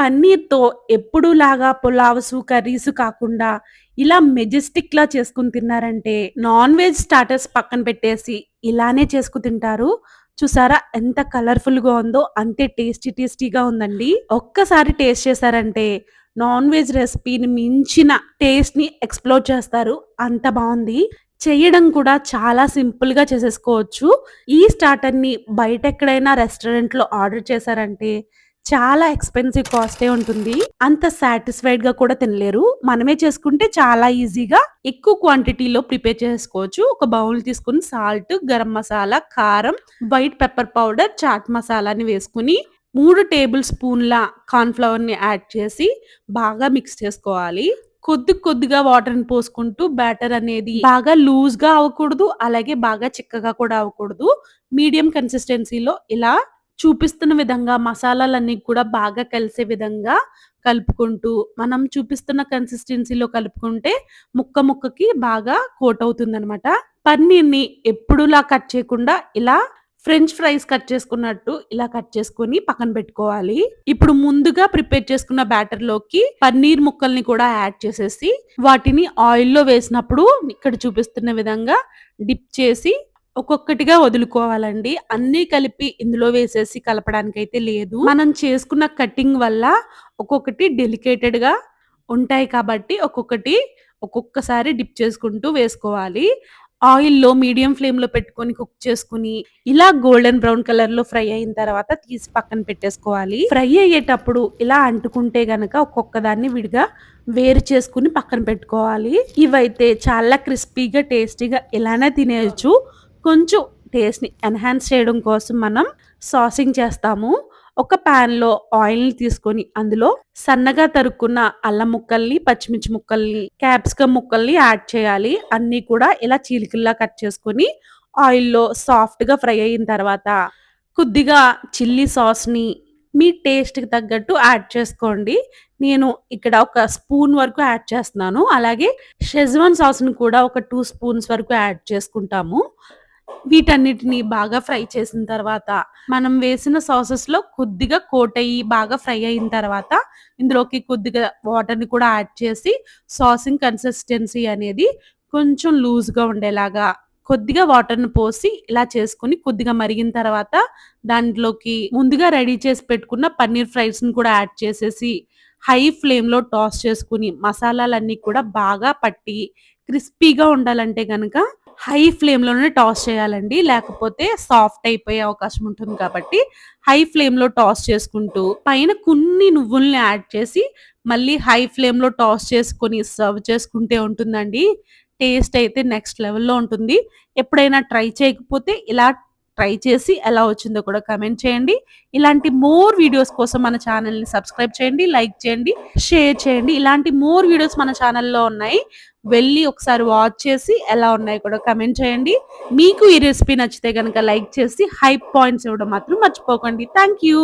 పన్నీర్‌తో ఎప్పుడూలాగా pulaos curries కాకుండా ఇలా మెజెస్టిక్‌లా చేసుకుని తిన్నారంటే నాన్ వెజ్ స్టార్టర్స్ పక్కన పెట్టేసి ఇలానే చేసుకు తింటారు. చూసారా ఎంత కలర్‌ఫుల్‌గా ఉందో అంతే టేస్టీ టేస్టీగా ఉందండి. ఒక్కసారి టేస్ట్ చేశారంటే నాన్ వెజ్ రెసిపీని మించిన టేస్ట్‌ని ఎక్స్‌ప్లోర్ చేస్తారు. అంత బాగుంది చేయడం కూడా చాలా సింపుల్‌గా చేసేసుకోవచ్చు. ఈ స్టార్టర్‌ని బయట ఎక్కడైనా రెస్టారెంట్‌లో ఆర్డర్ చేశారంటే చాలా ఎక్స్‌పెన్సివ్ కాస్టే ఉంటుంది. అంత సాటిస్ఫైడ్‌గా కూడా తినలేరు. మనమే చేసుకుంటే చాలా ఈజీగా ఎక్కువ క్వాంటిటీలో ప్రిపేర్ చేసుకోవచ్చు. ఒక బౌల్ తీసుకుని సాల్ట్, గరం మసాలా, కారం, వైట్ పెప్పర్ పౌడర్, చాట్ మసాలాని వేసుకుని మూడు టేబుల్ స్పూన్‌ల కార్న్ఫ్లవర్ని యాడ్ చేసి బాగా మిక్స్ చేసుకోవాలి. కొద్ది కొద్దిగా వాటర్‌ని పోసుకుంటూ బ్యాటర్ అనేది బాగా లూజ్‌గా అవ్వకూడదు. అలాగే బాగా చిక్కగా కూడా అవ్వకూడదు. మీడియం కన్సిస్టెన్సీలో ఇలా చూపిస్తున్న విధంగా మసాలాలన్నీ కూడా బాగా కలిసే విధంగా కలుపుకుంటూ మనం చూపిస్తున్న కన్సిస్టెన్సీలో కలుపుకుంటే ముక్క ముక్కకి బాగా కోట్ అవుతుందనమాట. పన్నీర్‌ని ఎప్పుడులా కట్ చేయకుండా ఇలా ఫ్రెంచ్ ఫ్రైస్ కట్ చేసుకున్నట్టు ఇలా కట్ చేసుకొని పక్కన పెట్టుకోవాలి. ఇప్పుడు ముందుగా ప్రిపేర్ చేసుకున్న బ్యాటర్‌లోకి పన్నీర్ ముక్కల్ని కూడా యాడ్ చేసేసి వాటిని ఆయిల్‌లో వేసినప్పుడు ఇక్కడ చూపిస్తున్న విధంగా డిప్ చేసి ఒక్కొక్కటిగా వదులుకోవాలండి. అన్నీ కలిపి ఇందులో వేసేసి కలపడానికైతే లేదు. మనం చేసుకున్న కటింగ్ వల్ల ఒక్కొక్కటి డెలికేటెడ్‌గా ఉంటాయి కాబట్టి ఒక్కొక్కటి ఒక్కొక్కసారి డిప్ చేసుకుంటూ వేసుకోవాలి. ఆయిల్‌లో మీడియం ఫ్లేమ్‌లో పెట్టుకొని కుక్ చేసుకొని ఇలా గోల్డెన్ బ్రౌన్ కలర్‌లో ఫ్రై అయిన తర్వాత తీసి పక్కన పెట్టేసుకోవాలి. ఫ్రై అయ్యేటప్పుడు ఇలా అంటుకుంటే గనక ఒక్కొక్క దాన్ని విడిగా వేరు చేసుకుని పక్కన పెట్టుకోవాలి. ఇవైతే చాలా క్రిస్పీగా, టేస్టీగా ఇలానే తినేయచ్చు కొంచెం టేస్ట్‌ని ఎన్హాన్స్ చేయడం కోసం మనం సాసింగ్ చేస్తాము. ఒక పాన్‌లో ఆయిల్‌ని తీసుకొని అందులో సన్నగా తరుక్కున్న అల్లం ముక్కల్ని, పచ్చిమిర్చి ముక్కల్ని, క్యాప్సికమ్ ముక్కల్ని యాడ్ చేయాలి. అన్నీ కూడా ఇలా చీలికల్లా కట్ చేసుకొని ఆయిల్‌లో సాఫ్ట్‌గా ఫ్రై అయిన తర్వాత కొద్దిగా చిల్లీ సాస్‌ని మీ టేస్ట్‌కి తగ్గట్టు యాడ్ చేసుకోండి. నేను ఇక్కడ ఒక స్పూన్ వరకు యాడ్ చేస్తున్నాను. అలాగే షెజ్వాన్ సాస్‌ని కూడా ఒక టూ స్పూన్స్ వరకు యాడ్ చేసుకుంటాము. వీటన్నిటిని బాగా ఫ్రై చేసిన తర్వాత మనం వేసిన సాసెస్‌లో కొద్దిగా కోట్ అయ్యి బాగా ఫ్రై అయిన తర్వాత ఇందులోకి కొద్దిగా వాటర్‌ని కూడా యాడ్ చేసి సాసింగ్ కన్సిస్టెన్సీ అనేది కొంచెం లూజ్‌గా ఉండేలాగా కొద్దిగా వాటర్‌ని పోసి ఇలా చేసుకొని కొద్దిగా మరిగిన తర్వాత దాంట్లోకి ముందుగా రెడీ చేసి పెట్టుకున్న పన్నీర్ ఫ్రైస్‌ని కూడా యాడ్ చేసేసి హై ఫ్లేమ్‌లో టాస్ చేసుకొని మసాలాలన్నీ కూడా బాగా పట్టి క్రిస్పీగా ఉండాలంటే కనుక హై ఫ్లేమ్‌లోనే టాస్ చేయాలండి. లేకపోతే సాఫ్ట్ అయిపోయే అవకాశం ఉంటుంది కాబట్టి హై ఫ్లేమ్‌లో టాస్ చేసుకుంటూ పైన కొన్ని నువ్వుల్ని యాడ్ చేసి మళ్ళీ హై ఫ్లేమ్‌లో టాస్ చేసుకొని సర్వ్ చేసుకుంటే ఉంటుందండి. టేస్ట్ అయితే నెక్స్ట్ లెవెల్‌లో ఉంటుంది. ఎప్పుడైనా ట్రై చేయకపోతే ఇలా ట్రై చేసి ఎలా వచ్చిందో కూడా కమెంట్ చేయండి. ఇలాంటి మోర్ వీడియోస్ కోసం మన ఛానల్ని సబ్స్క్రైబ్ చేయండి, లైక్ చేయండి, షేర్ చేయండి. ఇలాంటి మోర్ వీడియోస్ మన ఛానల్లో ఉన్నాయి. వెళ్ళి ఒకసారి వాచ్ చేసి ఎలా ఉన్నాయో కూడా కమెంట్ చేయండి. మీకు ఈ రెసిపీ నచ్చితే కనుక లైక్ చేసి హైప్ పాయింట్స్ ఇవ్వడం మాత్రం మర్చిపోకండి. Thank you.